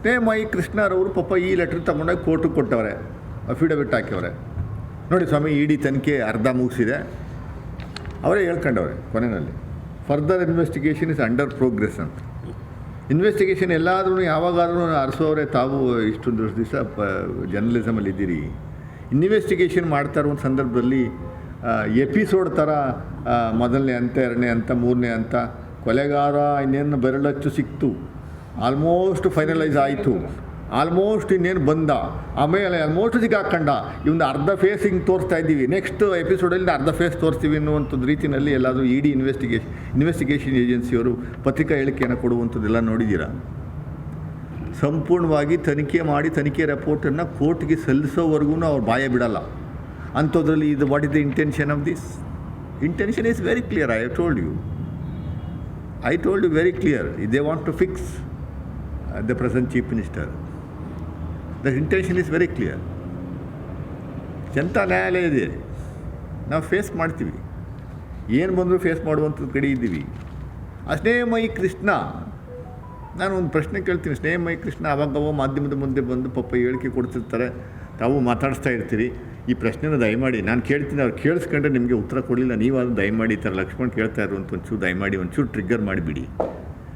ಸ್ನೇಹಮಯಿ ಕೃಷ್ಣರವರು ಪಾಪ ಈ ಲೆಟ್ರ್ ತಗೊಂಡೋಗಿ ಕೋರ್ಟಿಗೆ ಕೊಟ್ಟವ್ರೆ. ಅಫಿಡವಿಟ್ ಹಾಕ್ಯವ್ರೆ ನೋಡಿ ಸ್ವಾಮಿ, ಇಡಿ ತನಿಖೆ ಅರ್ಧ ಮುಗಿಸಿದೆ. ಅವರೇ ಹೇಳ್ಕೊಂಡವ್ರೆ ಕೊನೆಯಲ್ಲಿ. Further investigation is under progress ಅಂತ. ಇನ್ವೆಸ್ಟಿಗೇಷನ್ ಎಲ್ಲಾದ್ರೂ ಯಾವಾಗಾದ್ರೂ ಅರಸೋರೆ ತಾವು ಇಷ್ಟೊಂದು ದಿವಸ, ಪ ಜರ್ನಲಿಸಮಲ್ಲಿ ಇದ್ದೀರಿ. ಇನ್ವೆಸ್ಟಿಗೇಷನ್ ಮಾಡ್ತಾ ಒಂದು ಸಂದರ್ಭದಲ್ಲಿ ಎಪಿಸೋಡ್ ಥರ ಮೊದಲನೇ ಅಂತ, ಎರಡನೇ ಅಂತ, ಮೂರನೇ ಅಂತ, ಕೊಲೆಗಾರ ಇನ್ನೇನು ಬೆರಳಚ್ಚು ಸಿಕ್ತು. ಆಲ್ಮೋಸ್ಟ್ ಫೈನಲೈಸ್ ಆಯಿತು. ಆಲ್ಮೋಸ್ಟ್ ಇನ್ನೇನು ಬಂದ. ಆಮೇಲೆ ಆಲ್ಮೋಸ್ಟ್ ಇದಕ್ಕೆ ಹಾಕ್ಕೊಂಡ ಇವೊಂದು ಅರ್ಧ ಫೇಸ್ ಹಿಂಗೆ ತೋರಿಸ್ತಾ ಇದ್ದೀವಿ. ನೆಕ್ಸ್ಟ್ ಎಪಿಸೋಡಲ್ಲಿ ಅರ್ಧ ಫೇಸ್ ತೋರಿಸ್ತೀವಿ ಅನ್ನುವಂಥದ್ದು ರೀತಿಯಲ್ಲಿ ಎಲ್ಲಾದರೂ ಇ ಡಿ ಇನ್ವೆಸ್ಟಿಗೇಷನ್ ಇನ್ವೆಸ್ಟಿಗೇಷನ್ ಏಜೆನ್ಸಿಯವರು ಪತ್ರಿಕಾ ಹೇಳಿಕೆಯನ್ನು ಕೊಡುವಂಥದ್ದೆಲ್ಲ ನೋಡಿದ್ದೀರಾ ಸಂಪೂರ್ಣವಾಗಿ ತನಿಖೆ ಮಾಡಿ, ತನಿಖೆ ರಿಪೋರ್ಟನ್ನು ಕೋರ್ಟ್ಗೆ ಸಲ್ಲಿಸೋವರೆಗೂ ಅವ್ರು ಬಾಯ ಬಿಡಲ್ಲ. ಅಂಥದ್ರಲ್ಲಿ ಇದು what is the intention of this intention is very clear I told you I told you very clear they want to fix the present chief minister the intention is very clear ಜನತಾ ನ್ಯಾಯಾಲಯ ಇದೆ? ನಾವು face ಮಾಡ್ತೀವಿ. ಏನು ಬಂದರೂ face ಮಾಡುವಂಥದ್ದು ಕಡೆ ಇದ್ದೀವಿ. ಆ ಸ್ನೇಹಮಯಿ ಕೃಷ್ಣ, ನಾನು ಒಂದು ಪ್ರಶ್ನೆ ಕೇಳ್ತೀನಿ. ಸ್ನೇಹಮಯಿ ಕೃಷ್ಣ ಅವಾಗವ ಮಾಧ್ಯಮದ ಮುಂದೆ ಬಂದು ಪಾಪ ಹೇಳಿಕೆ ಕೊಡ್ತಿರ್ತಾರೆ. ತಾವು ಮಾತಾಡಿಸ್ತಾ ಇರ್ತೀರಿ. ಈ ಪ್ರಶ್ನೆನ ದಯಮಾಡಿ, ನಾನು ಕೇಳ್ತೀನಿ, ಅವ್ರು ಕೇಳಿಸ್ಕೊಂಡ್ರೆ ನಿಮಗೆ ಉತ್ತರ ಕೊಡಲಿಲ್ಲ. ನೀವಾದ್ರೂ ದಯಮಾಡಿ ಈ ಥರ ಲಕ್ಷ್ಮಣ್ ಕೇಳ್ತಾ ಇರುವಂಥ ಒಂಚೂರು ದಯಮಾಡಿ, ಒಂಚೂರು ಟ್ರಿಗ್ಗರ್ ಮಾಡಿಬಿಡಿ.